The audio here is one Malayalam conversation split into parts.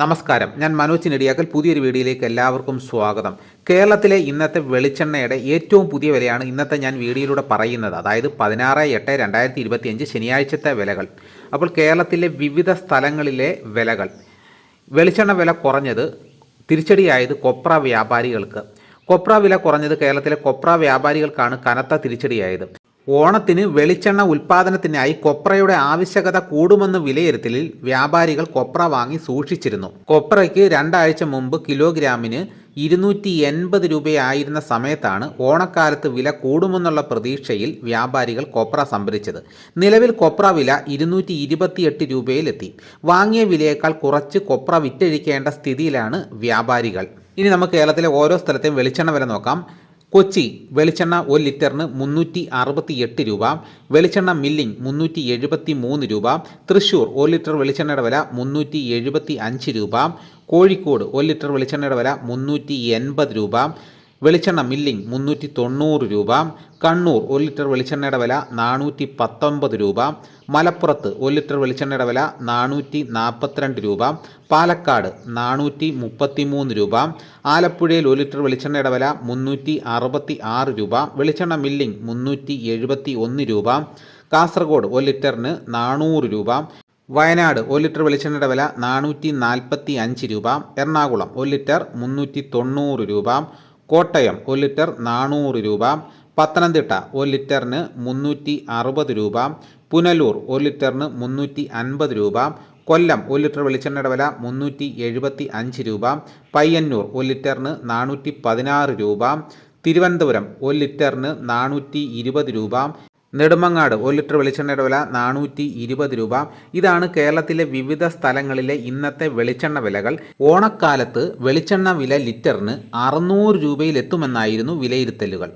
നമസ്കാരം. ഞാൻ മനോജ് നെടിയാക്കൽ. പുതിയൊരു വീഡിയോയിലേക്ക് എല്ലാവർക്കും സ്വാഗതം. കേരളത്തിലെ ഇന്നത്തെ വെളിച്ചെണ്ണയുടെ ഏറ്റവും പുതിയ വിലയാണ് ഇന്നത്തെ ഞാൻ വീഡിയോയിലൂടെ പറയുന്നത്. അതായത് പതിനാറ് എട്ട് രണ്ടായിരത്തി ഇരുപത്തിയഞ്ച് ശനിയാഴ്ചത്തെ വിലകൾ. അപ്പോൾ കേരളത്തിലെ വിവിധ സ്ഥലങ്ങളിലെ വിലകൾ. വെളിച്ചെണ്ണ വില കുറഞ്ഞത് തിരിച്ചടിയായത് കൊപ്ര വ്യാപാരികൾക്ക്. കൊപ്ര വില കുറഞ്ഞത് കേരളത്തിലെ കൊപ്ര വ്യാപാരികൾക്കാണ് കനത്ത തിരിച്ചടിയായത്. ഓണത്തിന് വെളിച്ചെണ്ണ ഉൽപ്പാദനത്തിനായി കൊപ്രയുടെ ആവശ്യകത കൂടുമെന്ന വിലയിരുത്തലിൽ വ്യാപാരികൾ കൊപ്ര വാങ്ങി സൂക്ഷിച്ചിരുന്നു. കൊപ്രയ്ക്ക് രണ്ടാഴ്ച മുമ്പ് കിലോഗ്രാമിന് ഇരുന്നൂറ്റി എൺപത് രൂപയായിരുന്ന സമയത്താണ് ഓണക്കാലത്ത് വില കൂടുമെന്നുള്ള പ്രതീക്ഷയിൽ വ്യാപാരികൾ കൊപ്ര സംഭരിച്ചത്. നിലവിൽ കൊപ്ര വില ഇരുന്നൂറ്റി ഇരുപത്തിയെട്ട് രൂപയിലെത്തി. വാങ്ങിയ വിലയേക്കാൾ കുറച്ച് കൊപ്ര വിറ്റഴിക്കേണ്ട സ്ഥിതിയിലാണ് വ്യാപാരികൾ. ഇനി നമുക്ക് കേരളത്തിലെ ഓരോ സ്ഥലത്തെയും വെളിച്ചെണ്ണ വില നോക്കാം. കൊച്ചി വെളിച്ചെണ്ണ ഒരു ലിറ്ററിന് മുന്നൂറ്റി അറുപത്തി എട്ട് രൂപ വെളിച്ചെണ്ണ മില്ലിംഗ് മുന്നൂറ്റി എഴുപത്തി മൂന്ന് രൂപ തൃശൂർ ഒരു ലിറ്റർ വെളിച്ചെണ്ണയുടെ വില മുന്നൂറ്റി എഴുപത്തി അഞ്ച് രൂപ കോഴിക്കോട് ഒരു ലിറ്റർ വെളിച്ചെണ്ണയുടെ വില മുന്നൂറ്റി എൺപത് രൂപ വെളിച്ചെണ്ണ മില്ലിംഗ് മുന്നൂറ്റി തൊണ്ണൂറ് രൂപ. കണ്ണൂർ ഒരു ലിറ്റർ വെളിച്ചെണ്ണയുടെ വില നാനൂറ്റി പത്തൊമ്പത് രൂപ. മലപ്പുറത്ത് ഒരു ലിറ്റർ വെളിച്ചെണ്ണയുടെ വില നാനൂറ്റി നാൽപ്പത്തിരണ്ട് രൂപ. പാലക്കാട് നാനൂറ്റി മുപ്പത്തി മൂന്ന് രൂപ. ആലപ്പുഴയിൽ ഒരു ലിറ്റർ വെളിച്ചെണ്ണയുടെ വില മുന്നൂറ്റി അറുപത്തി ആറ് രൂപ. വെളിച്ചെണ്ണ മില്ലിംഗ് മുന്നൂറ്റി എഴുപത്തി ഒന്ന് രൂപ. കാസർഗോഡ് ഒരു ലിറ്ററിന് നാനൂറ് രൂപ. വയനാട് ഒരു ലിറ്റർ വെളിച്ചെണ്ണയുടെ വില നാനൂറ്റി നാൽപ്പത്തി അഞ്ച് രൂപ. എറണാകുളം ഒരു ലിറ്റർ മുന്നൂറ്റി തൊണ്ണൂറ് രൂപ. കോട്ടയം ഒരു ലിറ്റർ നാനൂറ് രൂപ പത്തനംതിട്ട ഒരു ലിറ്ററിന് മുന്നൂറ്റി അറുപത് രൂപ പുനലൂർ ഒരു ലിറ്ററിന് മുന്നൂറ്റി അൻപത് രൂപ കൊല്ലം ഒരു ലിറ്റർ വെളിച്ചെണ്ണയുടെ വില മുന്നൂറ്റി എഴുപത്തി അഞ്ച് രൂപ പയ്യന്നൂർ ഒരു ലിറ്ററിന് നാനൂറ്റി പതിനാറ് രൂപ തിരുവനന്തപുരം ഒരു ലിറ്ററിന് നാനൂറ്റി ഇരുപത് രൂപ നെടുമങ്ങാട് ഒരു ലിറ്റർ വെളിച്ചെണ്ണയുടെ വില നാനൂറ്റി ഇരുപത് രൂപ. ഇതാണ് കേരളത്തിലെ വിവിധ സ്ഥലങ്ങളിലെ ഇന്നത്തെ വെളിച്ചെണ്ണ വിലകൾ. ഓണക്കാലത്ത് വെളിച്ചെണ്ണ വില ലിറ്ററിന് അറുന്നൂറ് രൂപയിലെത്തുമെന്നായിരുന്നു വിലയിരുത്തലുകൾ.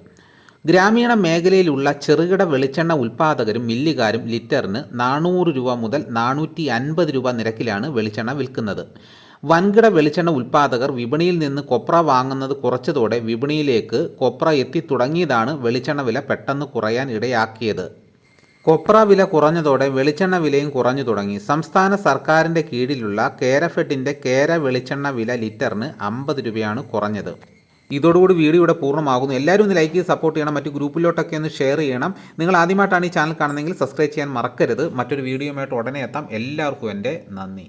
ഗ്രാമീണ മേഖലയിലുള്ള ചെറുകിട വെളിച്ചെണ്ണ ഉൽപ്പാദകരും മില്ലുകാരും ലിറ്ററിന് നാനൂറ് രൂപ മുതൽ നാനൂറ്റി അൻപത് രൂപ നിരക്കിലാണ് വെളിച്ചെണ്ണ വിൽക്കുന്നത്. വൻകിട വെളിച്ചെണ്ണ ഉൽപ്പാദകർ വിപണിയിൽ നിന്ന് കൊപ്ര വാങ്ങുന്നത് കുറച്ചതോടെ വിപണിയിലേക്ക് കൊപ്ര എത്തിത്തുടങ്ങിയതാണ് വെളിച്ചെണ്ണ വില പെട്ടെന്ന് കുറയാൻ ഇടയാക്കിയത്. കൊപ്ര വില കുറഞ്ഞതോടെ വെളിച്ചെണ്ണ വിലയും കുറഞ്ഞു തുടങ്ങി. സംസ്ഥാന സർക്കാരിന്റെ കീഴിലുള്ള കേരഫെഡിന്റെ കേര വെളിച്ചെണ്ണ വില ലിറ്ററിന് അമ്പത് രൂപയാണ് കുറഞ്ഞത്. ഇതോടുകൂടി വീഡിയോ ഇവിടെ പൂർണമാകുന്നു. എല്ലാവരും ഒന്ന് ലൈക്ക് ചെയ്ത് സപ്പോർട്ട് ചെയ്യണം. മറ്റു ഗ്രൂപ്പിലോട്ടൊക്കെ ഒന്ന് ഷെയർ ചെയ്യണം. നിങ്ങൾ ആദ്യമായിട്ടാണ് ഈ ചാനൽ കാണുന്നതെങ്കിൽ സബ്സ്ക്രൈബ് ചെയ്യാൻ മറക്കരുത്. മറ്റൊരു വീഡിയോയുമായിട്ട് ഉടനെ എത്താം. എല്ലാവർക്കും എന്റെ നന്ദി.